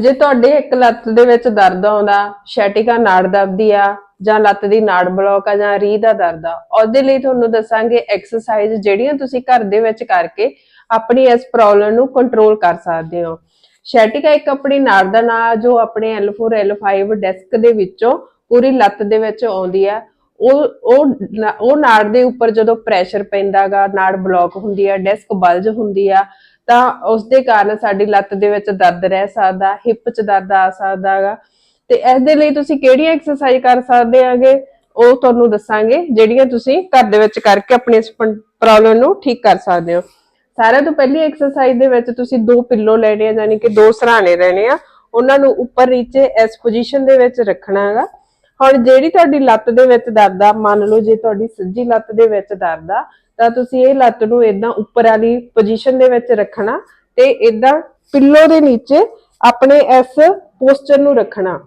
ਜੇ ਤੁਹਾਡੇ ਇੱਕ ਲੱਤ ਦੇ ਵਿੱਚ ਦਰਦ ਆਉਂਦਾ, ਸ਼ੈਟਿਕਾ ਨਾੜ ਦਬਦੀ ਆ, ਜਾਂ ਲੱਤ ਦੀ ਨਾੜ ਬਲੌਕ ਆ, ਜਾਂ ਰੀਹ ਦਾ ਦਰਦ ਆ, ਉਹਦੇ ਲਈ ਤੁਹਾਨੂੰ ਦੱਸਾਂਗੇ ਐਕਸਰਸਾਈਜ਼ ਜਿਹੜੀਆਂ ਤੁਸੀਂ ਘਰ ਦੇ ਵਿੱਚ ਕਰਕੇ ਆਪਣੀ ਇਸ ਪ੍ਰੋਬਲਮ ਨੂੰ ਕੰਟਰੋਲ ਕਰ ਸਕਦੇ ਹੋ। ਸ਼ੈਟਿਕਾ ਇੱਕ ਆਪਣੀ ਨਾੜ ਦਾ ਨਾਂ ਜੋ ਆਪਣੇ L4 L5 ਡੈਸਕ ਦੇ ਵਿੱਚੋਂ ਪੂਰੀ ਲੱਤ ਦੇ ਵਿੱਚ ਆਉਂਦੀ ਆ। ਉਹ ਉਹ ਉਹ ਨਾੜ ਦੇ ਉੱਪਰ ਜਦੋਂ ਪ੍ਰੈਸ਼ਰ ਪੈਂਦਾਗਾ, ਨਾੜ ਬਲੌਕ ਹੁੰਦੀ ਆ ਡਿਸਕ ਬਲਜ ਹੁੰਦੀ ਆ, ਤਾਂ ਉਸ ਦੇ ਕਾਰਨ ਸਾਡੀ ਲੱਤ ਦੇ ਵਿੱਚ ਦਰਦ ਰਹਿ ਸਕਦਾ ਹਿੱਪ 'ਚ ਦਰਦ ਆ ਸਕਦਾਗਾ। ਤੇ ਇਸ ਦੇ ਲਈ ਤੁਸੀਂ ਕਿਹੜੀਆਂ ਐਕਸਰਸਾਈਜ਼ ਕਰ ਸਕਦੇ ਆਗੇ? ਉਹ ਤੁਹਾਨੂੰ ਦੱਸਾਂਗੇ, ਜਿਹੜੀਆਂ ਤੁਸੀਂ ਘਰ ਦੇ ਵਿੱਚ ਕਰਕੇ ਆਪਣੇ ਇਸ ਪ੍ਰੋਬਲਮ ਨੂੰ ਠੀਕ ਕਰ ਸਕਦੇ ਹੋ। ਸਾਰਿਆਂ ਤੋਂ ਪਹਿਲੀ ਐਕਸਰਸਾਈਜ਼ ਦੇ ਵਿੱਚ ਤੁਸੀਂ ਦੋ ਪਿੱਲੋ ਲੈਣੇ ਆ, ਯਾਨੀ ਕਿ ਦੋ ਸਰਾਣੇ ਲੈਣੇ ਆ। ਉਹਨਾਂ ਨੂੰ ਉੱਪਰ ਨੀਚੇ ਇਸ ਪੋਜੀਸ਼ਨ ਦੇ ਵਿੱਚ ਰੱਖਣਾ ਹੈਗਾ ਹੁਣ ਜਿਹੜੀ ਤੁਹਾਡੀ ਲੱਤ ਦੇ ਵਿੱਚ ਦਰਦ ਆ, ਮੰਨ ਲਓ ਜੇ ਤੁਹਾਡੀ ਸੱਜੀ ਲੱਤ ਦੇ ਵਿੱਚ ਦਰਦ ਆ, ਤਾਂ ਤੁਸੀਂ ਇਹ ਲੱਤ ਨੂੰ ਇਦਾਂ ਉੱਪਰ ਵਾਲੀ ਪੋਜੀਸ਼ਨ ਦੇ ਵਿੱਚ ਰੱਖਣਾ ਤੇ ਇਦਾਂ ਪਿੱਲੋ ਦੇ ਨੀਚੇ ਆਪਣੇ ਇਸ ਪੋਸਚਰ ਨੂੰ ਰੱਖਣਾ।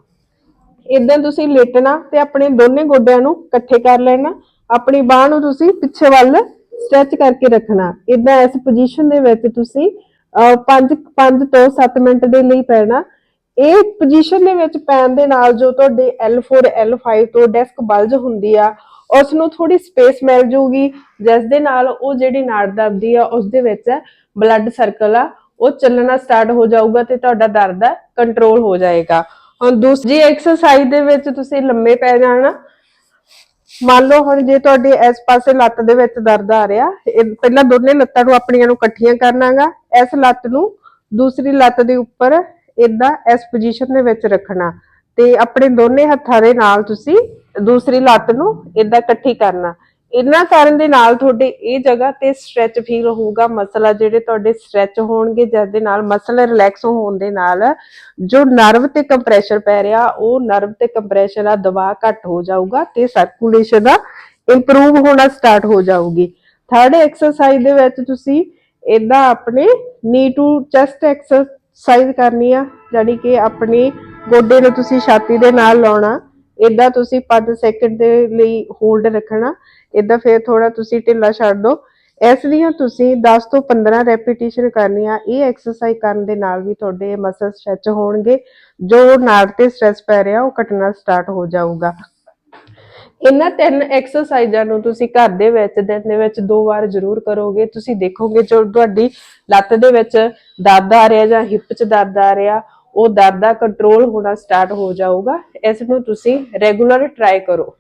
ਇਦਾਂ ਤੁਸੀਂ ਲੇਟਣਾ ਤੇ ਆਪਣੇ ਦੋਨੇ ਗੋਡਿਆਂ ਨੂੰ ਇਕੱਠੇ ਕਰ ਲੈਣਾ, ਆਪਣੀ ਬਾਹ ਨੂੰ ਤੁਸੀਂ ਪਿੱਛੇ ਵੱਲ ਸਟ੍ਰੈਚ ਕਰਕੇ ਰੱਖਣਾ। ਇਦਾਂ ਇਸ ਪੋਜੀਸ਼ਨ ਦੇ ਵਿੱਚ ਤੁਸੀਂ 5 5 ਤੋਂ 7 ਮਿੰਟ ਦੇ ਲਈ ਪੈਣਾ ਇਹ ਪੋਜੀਸ਼ਨ ਦੇ ਵਿੱਚ ਪੈਣ ਦੇ ਨਾਲ ਜੋ ਤੁਹਾਡੇ L4 L5 ਤੋਂ ਡੈਸਕ ਬਲਜ ਹੁੰਦੀ ਆ ਉਸ ਨੂੰ ਥੋੜੀ ਸਪੇਸ ਮਿਲ ਜੂਗੀ, ਜਿਸ ਦੇ ਨਾਲ ਉਹ ਜਿਹੜੀ ਨਾੜ ਦਬਦੀ ਆ ਉਸ ਦੇ ਵਿੱਚ ਬਲੱਡ ਸਰਕਲ ਆ, ਉਹ ਚੱਲਣਾ ਸਟਾਰਟ ਹੋ ਜਾਊਗਾ ਤੇ ਤੁਹਾਡਾ ਦਰਦ ਆ ਕੰਟਰੋਲ ਹੋ ਜਾਏਗਾ। ਹੁਣ ਦੂਸਰੀ ਐਕਸਰਸਾਈਜ਼ ਦੇ ਵਿੱਚ ਤੁਸੀਂ ਲੰਮੇ ਪੈ ਜਾਣਾ, ਮੰਨ ਲਓ ਹੁਣ ਜੇ ਤੁਹਾਡੇ ਇਸ ਪਾਸੇ ਲੱਤ ਦੇ ਵਿੱਚ ਦਰਦ ਆ ਰਿਹਾ ਪਹਿਲਾਂ ਦੋਨੇ ਲੱਤਾਂ ਨੂੰ ਆਪਣੀਆਂ ਨੂੰ ਇਕੱਠੀਆਂ ਕਰਨਾਗਾ, ਇਸ ਲੱਤ ਨੂੰ ਦੂਸਰੀ ਲੱਤ ਦੇ ਉੱਪਰ ਇਦਾਂ ਇਸ ਪੋਜੀਸ਼ਨ ਦੇ ਵਿੱਚ ਰੱਖਣਾ। ਤੇ ਆਪਣੇ ਦੋਨੇ ਹੱਥਾਂ ਦੇ ਨਾਲ ਤੁਸੀਂ ਦੂਸਰੀ ਲੱਤ ਨੂੰ ਇਦਾਂ ਇਕੱਠੀ ਕਰਨਾ। ਇੰਨਾ ਕਰਨ ਦੇ ਨਾਲ ਤੁਹਾਡੇ ਇਹ ਜਗ੍ਹਾ ਤੇ ਸਟ੍ਰੈਚ ਫੀਲ ਹੋਊਗਾ ਮਸਲ ਆ ਜਿਹੜੇ ਤੁਹਾਡੇ ਸਟ੍ਰੈਚ ਹੋਣਗੇ ਜਿਸ ਦੇ ਨਾਲ ਮਸਲ ਰਿਲੈਕਸ ਹੋਣ ਦੇ ਨਾਲ ਜੋ ਨਰਵ ਤੇ ਕੰਪਰੈਸ਼ਰ ਪੈ ਰਿਹਾ, ਉਹ ਨਰਵ ਤੇ ਕੰਪਰੈਸ਼ਰ ਦਾ ਦਬਾਅ ਘੱਟ ਹੋ ਜਾਊਗਾ ਤੇ ਸਰਕੂਲੇਸ਼ਨ ਦਾ ਇੰਪਰੂਵ ਹੋਣਾ ਸਟਾਰਟ ਹੋ ਜਾਊਗੀ। ਥਰਡ ਐਕਸਰਸਾਈਜ਼ ਦੇ ਵਿੱਚ ਤੁਸੀਂ ਇਦਾਂ ਆਪਣੇ ਨੀ ਟੂ ਚੈਸਟ ਐਕਸਰਸਾਈਜ਼ ਕਰਨੀ ਆ ਯਾਨੀ ਕਿ ਆਪਣੀ ਗੋਡੇ ਨੂੰ ਤੁਸੀਂ ਛਾਤੀ ਦੇ ਨਾਲ ਲਾਉਣਾ ਇਦਾਂ ਤੁਸੀਂ 5 ਸੈਕਿੰਡ ਦੇ ਲਈ ਹੋਲਡ ਰੱਖਣਾ ਇਦਾਂ ਫਿਰ ਥੋੜਾ ਤੁਸੀਂ ਢਿੱਲਾ ਛੱਡ ਦਿਓ ਇਸ ਦੀਆਂ ਤੁਸੀਂ 10 ਤੋਂ 15 ਰੈਪੀਟੀਸ਼ਨ ਕਰਨੀਆਂ, ਇਹ ਐਕਸਰਸਾਈਜ਼ ਕਰਨ ਦੇ ਨਾਲ ਵੀ ਤੁਹਾਡੇ ਮਸਲ ਸਟ੍ਰੈਚ ਹੋਣਗੇ, ਜੋ ਨਾੜ ਤੇ ਸਟ੍ਰੈਸ ਪੈ ਰਿਹਾ, ਉਹ ਘਟਣਾ ਸਟਾਰਟ ਹੋ ਜਾਊਗਾ। ਇਹਨਾਂ ਤਿੰਨ ਐਕਸਰਸਾਈਜ਼ਾਂ ਨੂੰ ਤੁਸੀਂ ਘਰ ਦੇ ਵਿੱਚ, ਦਿਨ ਦੇ ਵਿੱਚ ਦੋ ਵਾਰ ਜ਼ਰੂਰ ਕਰੋਗੇ। ਤੁਸੀਂ ਦੇਖੋਗੇ ਜੋ ਤੁਹਾਡੀ ਲੱਤ ਦੇ ਵਿੱਚ ਦਰਦ ਆ ਰਿਹਾ ਜਾਂ ਹਿੱਪ 'ਚ ਦਰਦ ਆ ਰਿਹਾ, ਉਹ ਦਰਦ ਦਾ ਕੰਟਰੋਲ ਹੋਣਾ ਸਟਾਰਟ ਹੋ ਜਾਊਗਾ। ਇਸ ਨੂੰ ਤੁਸੀਂ ਰੈਗੂਲਰ ਟਰਾਈ ਕਰੋ।